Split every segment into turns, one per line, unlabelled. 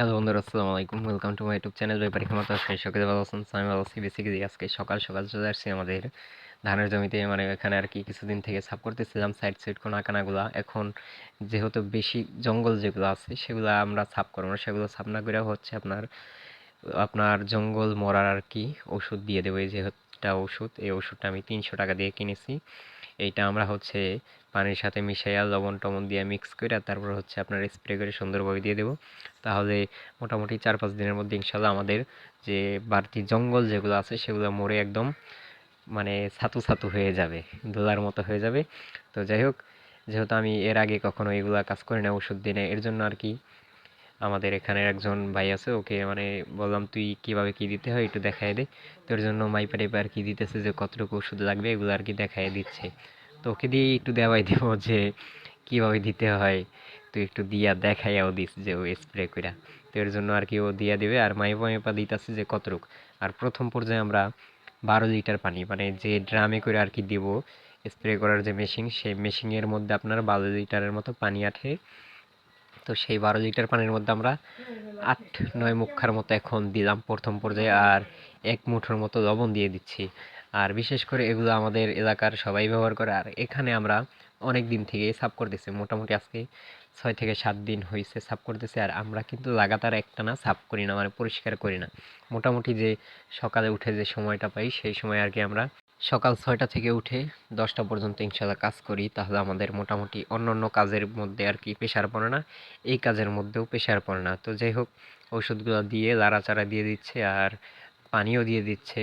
Hello বন্ধুরা, আসসালামু আলাইকুম। Welcome to my YouTube channel ব্যাপারী ক্ষমতা সেই সকলে ভালো আছেন? আমি ভালো আছি। বেসিক্যালি আজকে সকাল সকাল চলে আসছি আমাদের ধানের জমিতে। মানে এখানে আর কি কিছুদিন থেকে সাফ করতেছিলাম সাইড সাইড কোন আকানাগুলা। এখন যেহেতু বেশি জঙ্গল যেগুলো আছে, সেগুলো আমরা সাফ করব না। সেগুলো সাফ না করে হচ্ছে আপনার আপনার জঙ্গল মরার আর কি ওষুধ দিয়ে দেবো। এই যে একটা ওষুধ। এই ওষুধটা আমি তিনশো টাকা দিয়ে কিনেছি। এইটা আমরা হচ্ছে পানির সাথে মিশাইয়া লবণ টবণ দিয়ে মিক্স করে তারপর হচ্ছে আপনার স্প্রে করে সুন্দরভাবে দিয়ে দেবো। তাহলে মোটামুটি চার পাঁচ দিনের মধ্যে ইনশাল্লাহ আমাদের যে বাড়তি জঙ্গল যেগুলো আছে সেগুলো মরে একদম মানে ছাতু ছাতু হয়ে যাবে দোলার মতো হয়ে যাবে। তো যাই হোক, যেহেতু আমি এর আগে কখনো এগুলা কাজ করি না ওষুধ দিনে এর জন্য আর কি আমাদের এখানের একজন ভাই আছে, ওকে মানে বললাম, তুই কীভাবে কি দিতে হয় একটু দেখাই দে। তোর জন্য মাইপা আর কি দিতেছে, যে কতটুকু ওষুধ লাগবে, এগুলো আর কি দেখাই দিচ্ছে। তো ওকে দিয়ে একটু দেওয়াই দেবো যে, কীভাবে দিতে হয়? তুই একটু দিয়া দেখাইয়াও দিস যে ও স্প্রে কইরা। তো এর জন্য আর কি ও দিয়া দিবে, আর মাইপা মাইপা দিতেছে যে কতটুক। আর প্রথম পর্যায়ে আমরা বারো লিটার পানি মানে যে ড্রামে করে আর কি দিব স্প্রে করার যে মেশিন সেই মেশিনের মধ্যে আপনার বারো লিটারের মতো পানি আঠে তো সেই বারো লিটার পানির মধ্যে আমরা আট, নয় মুখার মতো এখন দিলাম প্রথম পর্যায়ে আর এক মুঠোর মতো লবণ দিয়ে দিচ্ছি। আর বিশেষ করে এগুলো আমাদের এলাকার সবাই ব্যবহার করে। আর এখানে আমরা অনেক দিন থেকে সাফ করতেছি। মোটামুটি আজকে ছয় থেকে সাত দিন হয়েছে সাফ করতেছি। আর আমরা কিন্তু লাগাতার একটা না সাফ করি না মানে পরিষ্কার করি না। মোটামুটি যে সকালে উঠে যে সময়টা পাই, সেই সময় আর কি আমরা সকাল ছয়টা থেকে উঠে দশটা পর্যন্ত ইনশাল্লাহ কাজ করি, তাহলে আমাদের মোটামুটি অন্য অন্য কাজের মধ্যে আর কি প্রেশার পড়ে না, এই কাজের মধ্যেও প্রেশার পড়ে না। তো যাই হোক ওষুধগুলো দিয়ে লাড়াচাড়া দিয়ে দিচ্ছে আর পানিও দিয়ে দিচ্ছে।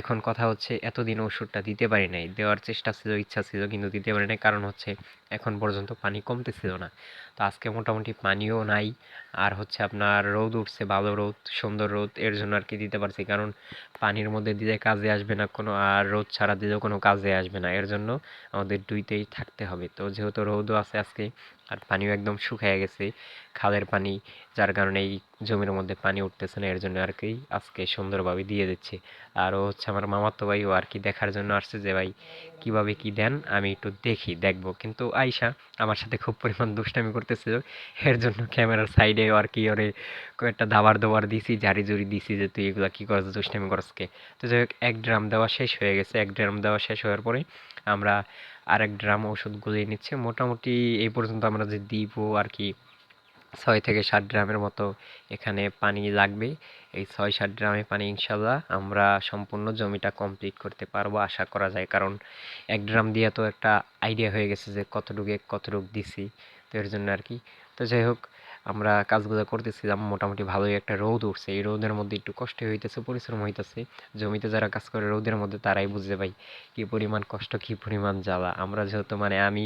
এখন কথা হচ্ছে এতদিন ওষুধটা দিতে পারি নাই, দেওয়ার চেষ্টা ছিল, ইচ্ছা ছিল কিন্তু দিতে পারি নাই, কারণ হচ্ছে এখন পর্যন্ত পানি কমতেছিল না। তো আজকে মোটামুটি পানিও নাই, আর হচ্ছে আপনার রোদ উঠছে, ভালো রোদ, সুন্দর রোদ, এর জন্য আর কি দিতে পারছি। কারণ পানির মধ্যে দিলে কাজে আসবে না কোনো আর রোদ ছাড়া দিলেও কোনো কাজে আসবে না। এর জন্য আমাদের দুইতেই থাকতে হবে। তো যেহেতু রোদও আছে আজকে আর পানিও একদম শুকিয়ে গেছে, খালের পানি যার কারণে এই জমির মধ্যে পানি উঠতেছে না, এর জন্য আর কি আজকে সুন্দরভাবে দিয়ে দিচ্ছে। আর ও হচ্ছে আমার মামাতো ভাই, ও আর কি দেখার জন্য আসছে যে, ভাই, কীভাবে কি দেন? আমি একটু দেখি, দেখব। কিন্তু আয়সা আমার সাথে খুব পরিমাণ দুষ্টামি করতেছিল। এর জন্য ক্যামেরার সাইডে আর কি ওরে কয়েকটা দাবার দাবার দিছি, জারি জুরি দিছি যে, তুই এগুলা কি করছ? দুষ্টামি করসকে তো যাই হোক, এক ড্রাম দেওয়া শেষ হয়ে গেছে। এক ড্রাম দেওয়া শেষ হওয়ার পরে আমরা আরেক ড্রাম ওষুধ গুলিয়ে নিচ্ছে। মোটামুটি এই পর্যন্ত আমরা যে দিব আর কি, ছয় থেকে সাত ড্রামের মতো এখানে পানি লাগবে। এই ছয় সাত ড্রামে পানি ইনশাল্লাহ আমরা সম্পূর্ণ জমিটা কমপ্লিট করতে পারব আশা করা যায়। কারণ এক ড্রাম দিয়ে তো একটা আইডিয়া হয়ে গেছে যে কতটুকু কতটুকু দিছি। তো এর জন্য আর কি। তো যাই হোক আমরা কাজগুলো করতেছিলাম মোটামুটি ভালোই একটা রোদ উঠছে। এই রোদের মধ্যে একটু কষ্ট হইতেছে, পরিশ্রম হইতেছে। জমিতে যারা কাজ করে রোদের মধ্যে তারাই বুঝতে পাই কি পরিমাণ কষ্ট, কি পরিমাণ জ্বালা। আমরা যেহেতু মানে আমি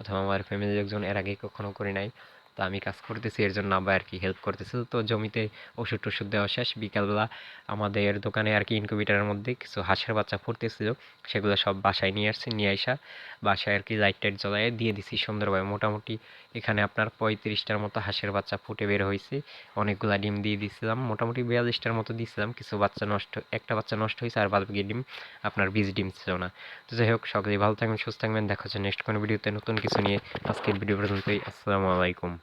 অথবা আমার ফ্যামিলির একজন এর আগে কখনো করি নাই। তো আমি কাজ করতেছি, এর জন্য আবার আর কি হেল্প করতেছি। তো জমিতে ওষুধ টষুধ দেওয়া শেষ। বিকালবেলা আমাদের দোকানে আর কি ইনকিউবেটারের মধ্যে কিছু হাঁসের বাচ্চা ফুটতেছিল। সেগুলো সব বাসায় নিয়ে আসছি, নিয়ে আসা বাসায় আর কি লাইট টাইট জ্বলায় দিয়ে দিছি সুন্দরভাবে। মোটামুটি এখানে আপনার পঁয়ত্রিশটার মতো হাঁসের বাচ্চা ফুটে বের হয়েছে অনেকগুলা ডিম দিয়ে দিছিলাম। মোটামুটি বিয়াল্লিশটার মতো দিছিলাম। কিছু বাচ্চা নষ্ট, একটা বাচ্চা নষ্ট হয়েছে আর বাদ বাকি ডিম আপনার বীজ ডিম ছিল না। তো যাই হোক, সকলেই ভালো থাকবেন, সুস্থ থাকবেন। দেখা হচ্ছে নেক্সট কোনো ভিডিওতে নতুন কিছু নিয়ে আজকের ভিডিও পর্যন্তই। আসসালামু আলাইকুম।